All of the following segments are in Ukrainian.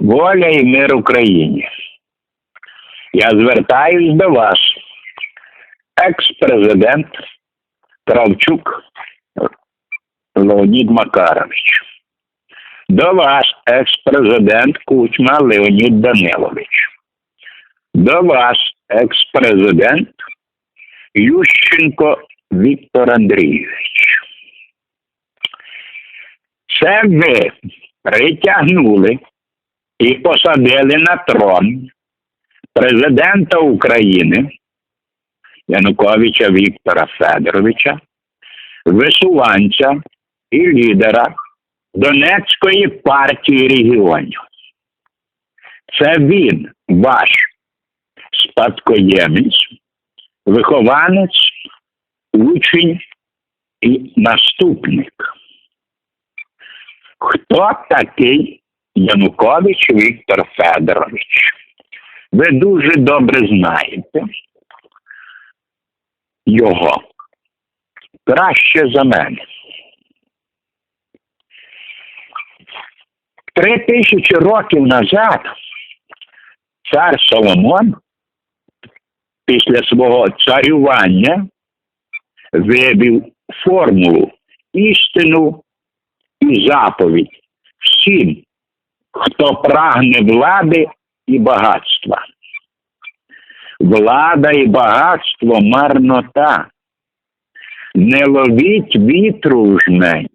Воля і мир Україні. Я звертаюсь до вас, екс-президент Кравчук Леонід Макарович. До вас, екс-президент Кучма Леонід Данилович. До вас, екс-президент Ющенко Віктор Андрійович. Це ви притягнули і посадили на трон президента України Януковича Віктора Федоровича, висуванця і лідера Донецької партії регіонів. Це він, ваш спадкоємець, вихованець, учень і наступник. Хто такий Янукович Віктор Федорович? Ви дуже добре знаєте його краще за мене. Три тисячі років назад цар Соломон після свого царювання вибив формулу істину і заповідь всім, хто прагне влади і багатства. Влада і багатство марнота. Не ловіть вітру в жмень.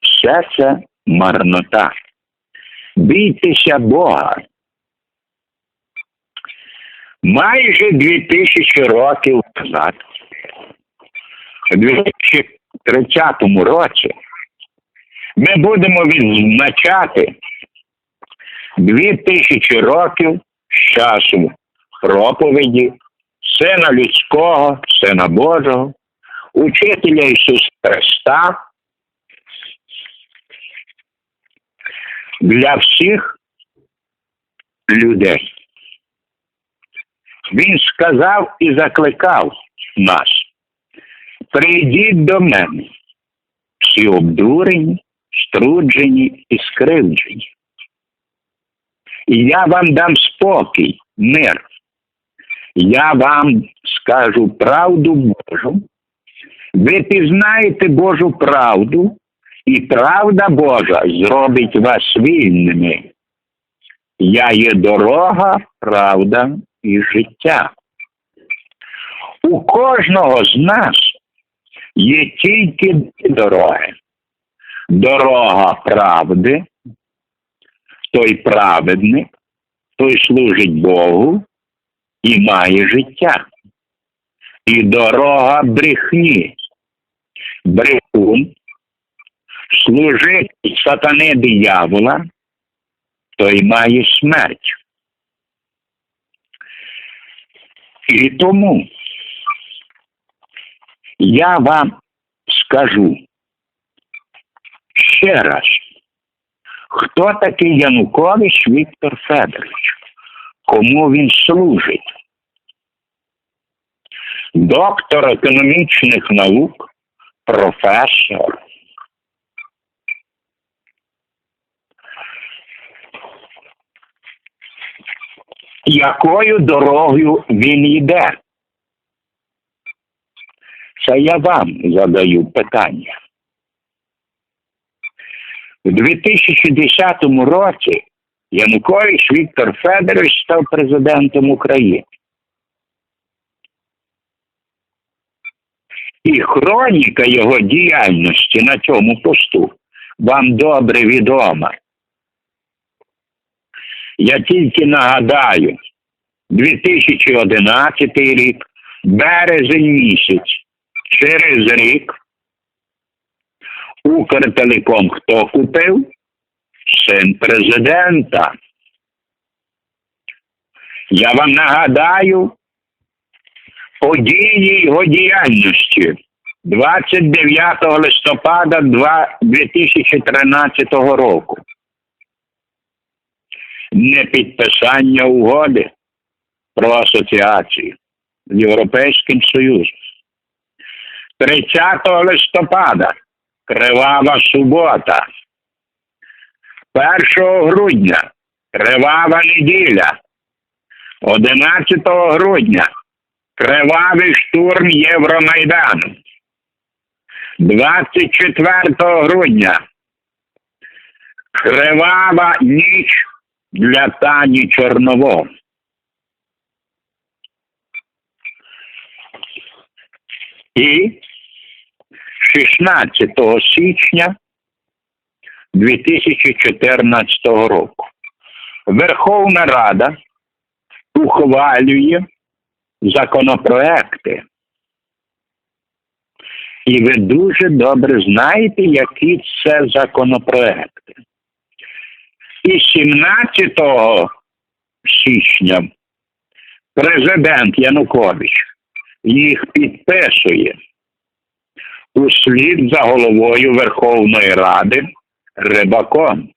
Все це марнота. Бійтеся Бога. Майже дві тисячі років назад, у 2030 році, ми будемо відзначати дві тисячі років часу проповіді Сина Людського, Сина Божого, Учителя Ісуса Христа для всіх людей. Він сказав і закликав нас. Прийдіть до мене, всі обдурені, струджені і скривджені. І я вам дам спокій, мир. Я вам скажу правду Божу. Ви пізнаєте Божу правду, і правда Божа зробить вас вільними. Я є дорога, правда і життя. У кожного з нас є тільки дороги. Дорога правди, той праведник, той служить Богу і має життя. І дорога брехні. Брехун служить сатани диявола, той має смерть. І тому я вам скажу ще раз, хто такий Янукович Віктор Федорович, кому він служить? Доктор економічних наук, професор. Якою дорогою він йде? Це я вам задаю питання. У 2010 році Янукович Віктор Федорович став президентом України. І хроніка його діяльності на цьому посту вам добре відома. Я тільки нагадаю, 2011 рік, березень місяць, через рік Укртелеком хто купив? Син президента. Я вам нагадаю події його діяльності 29 листопада 2013 року. Непідписання угоди про асоціацію з Європейським Союзом. 30 листопада Кривава субота. 1 грудня кривава неділя. 11 грудня кривавий штурм Євромайдану. 24 грудня кривава ніч для Тані Чорновол. І 16 січня 2014 року Верховна Рада ухвалює законопроекти. І ви дуже добре знаєте, які це законопроекти. І 17 січня президент Янукович їх підписує услід за головою Верховної Ради Рибаком,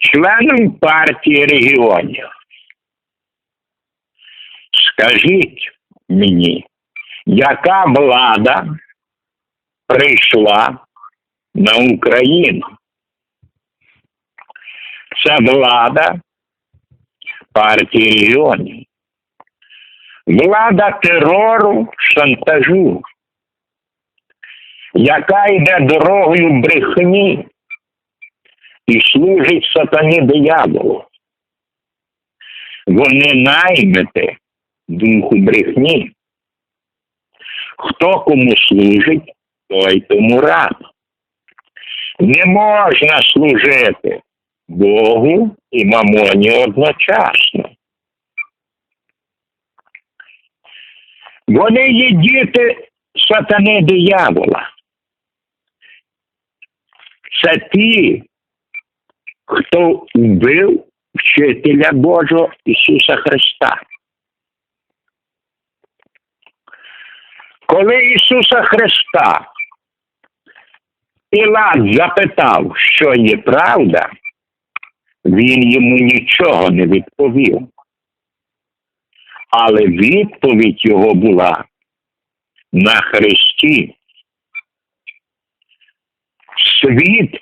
членом партії регіонів. Скажіть мені, яка влада прийшла на Україну? Це влада партії регіонів. Влада терору, шантажу, яка йде дорогою брехні і служить сатані дияволу. Вони наймете духу брехні. Хто кому служить, той тому рад. Не можна служити Богу і мамоні одночасно. Вони є діти сатани диявола. Це ті, хто вбив вчителя Божого Ісуса Христа. Коли Ісуса Христа Пілат запитав, що є правда, він йому нічого не відповів. Але відповідь його була на Христі. Світ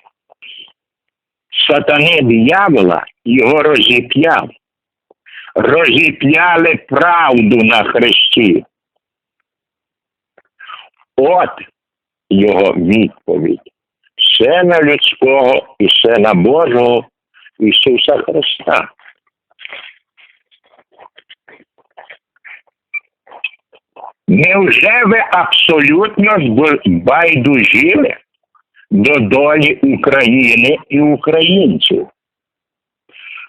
сатани диявола його розіп'яв. Розіп'яли правду на Христі. От його відповідь. Сина людського і сина Божого Ісуса Христа. Невже ви абсолютно байдужили до долі України і українців?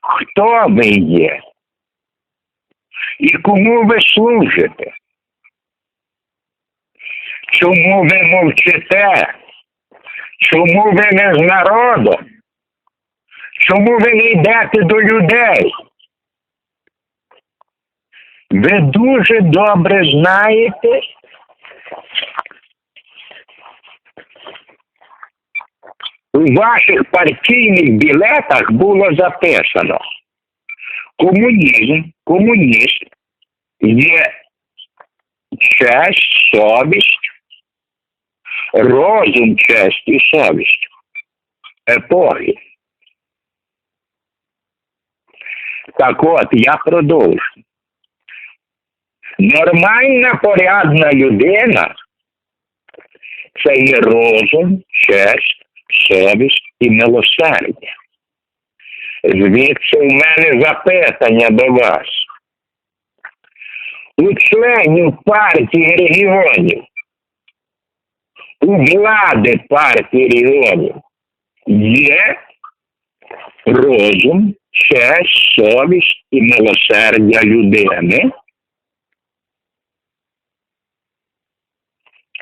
Хто ви є? І кому ви служите? Чому ви мовчите? Чому ви не з народом? Чому ви не йдете до людей? Ви дуже добре знаєте, у ваших партійних білетах було записано комунізм, комуніст є честь, совість, розум, честь і совість епохи. Так от, я продовжу. Нормальна порядна людина це є розум, честь, совість і милосердя. Звідси у мене запитання до вас. У членів партії регіонів, у влади партії регіонів є розум, честь, совість і милосердя людини.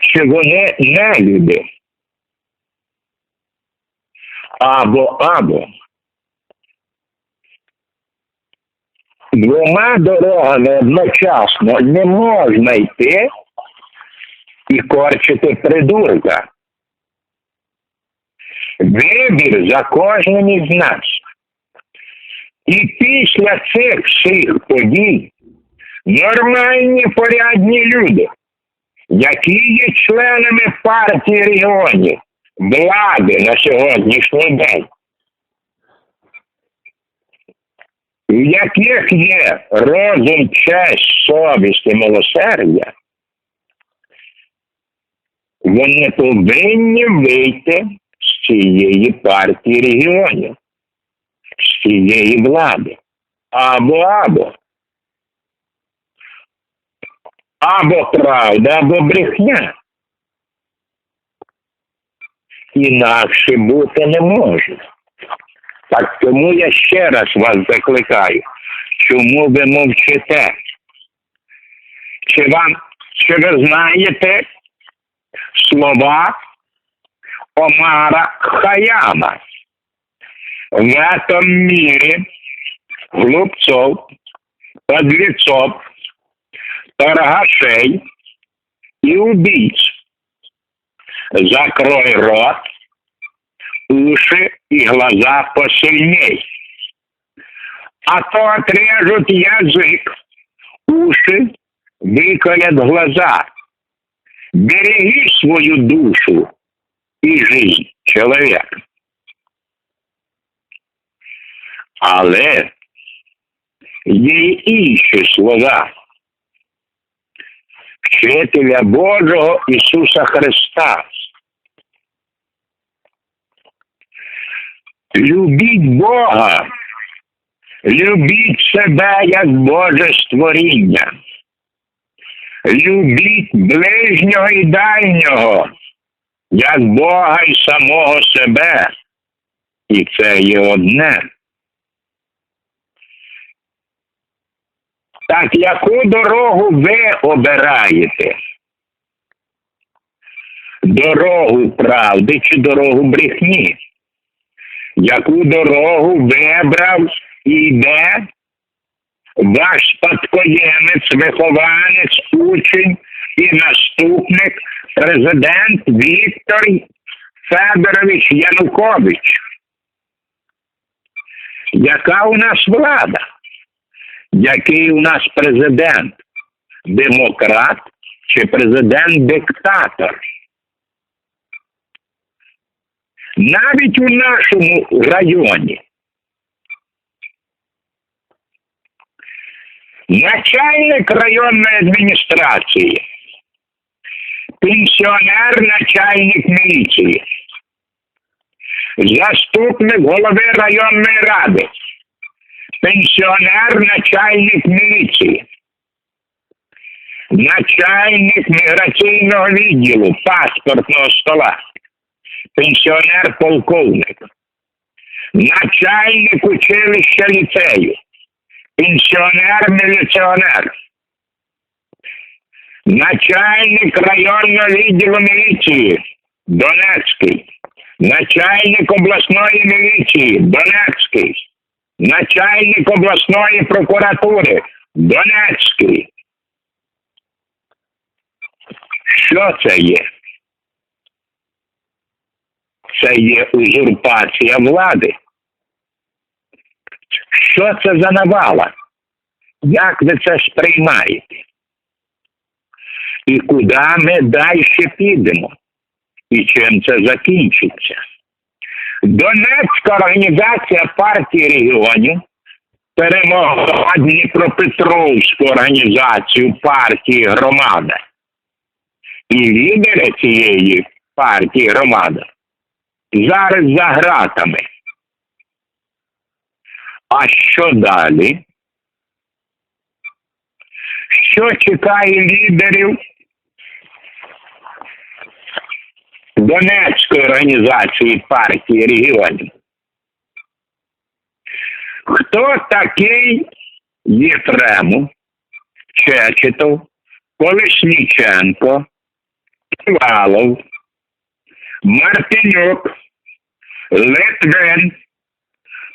Чи вони не люди? Або або. Двома дорогами одночасно не можна йти і корчити придурка. Вибір за кожним із нас. І після цих всіх подій нормальні порядні люди, які є членами партії регіонів, влади на сьогоднішній день, в яких є розум, честь, совість і милосердя, вони повинні вийти з цієї партії регіонів, з цієї влади. Або або. Або правда, або брехня. Інакше бути не може. Так тому я ще раз вас закликаю, чому ви мовчите? Чи вам чи ви знаєте слова Омара Хаяма? В этом мире глупцов, подлецов, торгашей и убийц. Закрой рот, уши и глаза посильней. А то отрежут язык, уши выколят глаза. Береги свою душу и жизнь, человек. Але є інші слова вчителя Божого Ісуса Христа. Любіть Бога, любіть себе як Боже створіння. Любіть ближнього і дальнього, як Бога і самого себе. І це є одне. Так яку дорогу ви обираєте? Дорогу правди чи дорогу брехні? Яку дорогу вибрав і йде ваш спадкоємець, вихованець, учень і наступник, президент Віктор Федорович Янукович? Яка у нас влада? Який у нас президент? Демократ чи президент-диктатор? Навіть у нашому районі. Начальник районної адміністрації, пенсіонер, начальник міліції, заступник голови районної ради, пенсіонер, начальник міліції, начальник міграційного відділу паспортного стола, пенсіонер полковник, начальник училища ліцею, пенсіонер міліціонер, начальник районного відділу міліції Донецький, начальник обласної міліції Донецький, начальник обласної прокуратури Донецький. Що це є? Це є узурпація влади. Що це за навала? Як ви це сприймаєте? І куди ми далі підемо? І чим це закінчиться? Донецька організація партії регіонів перемогла Дніпропетровську організацію партії громада. І лідери цієї партії громада зараз за гратами. А що далі? Що чекає лідерів Донецької організації партії регіонів? Хто такий Єфремов, Чечетов, Колесніченко, Ківалов, Мартинюк, Литвин?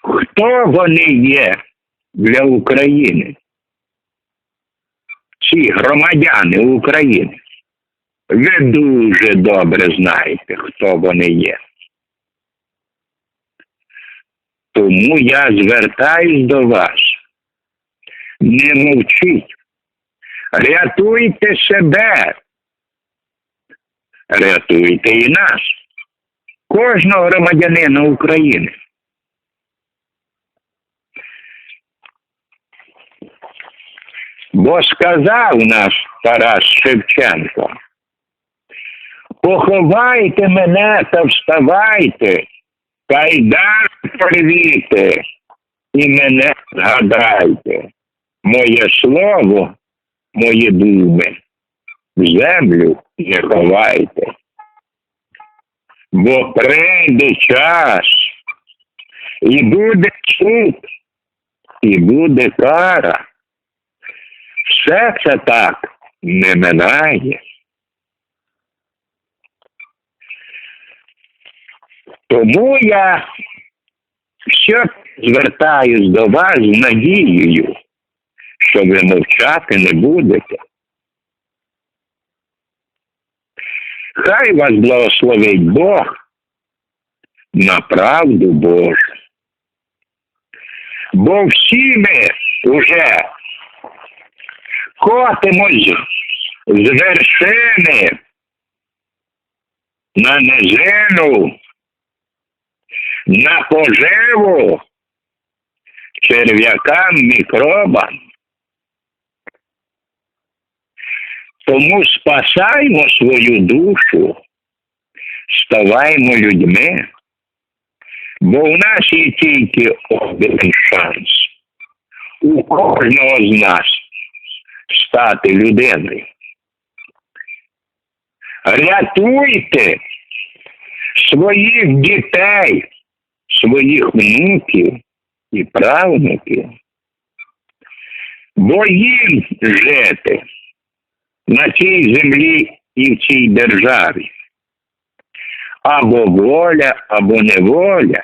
Хто вони є для України? Ці громадяни України. Ви дуже добре знаєте, хто вони є. Тому я звертаюсь до вас. Не мовчіть. Рятуйте себе. Рятуйте і нас. Кожного громадянина України. Бо сказав наш Тарас Шевченко, поховайте мене та вставайте, кайдан порвіте і мене згадайте. Моє слово, мої думи, в землю не ховайте. Бо прийде час, і буде суд, і буде кара. Все це так не минає. Тому я все звертаюсь до вас з надією, що ви мовчати не будете. Хай вас благословить Бог на правду Божу. Бо всі ми вже котимось з вершини на низину, на поживу черв'якам, мікробам. Тому спасаймо свою душу, ставаймо людьми, бо в нас є тільки один шанс у кожного з нас стати людиною. Рятуйте своїх дітей, своїх внуків і правнуків, бо їм жити на цій землі і в цій державі. Або воля, або неволя.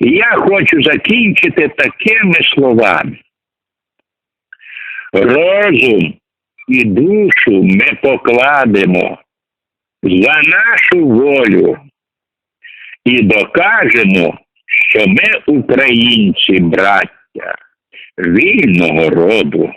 І я хочу закінчити такими словами. Розум і душу ми покладемо за нашу волю і докажемо, що ми українці, браття, вільного роду.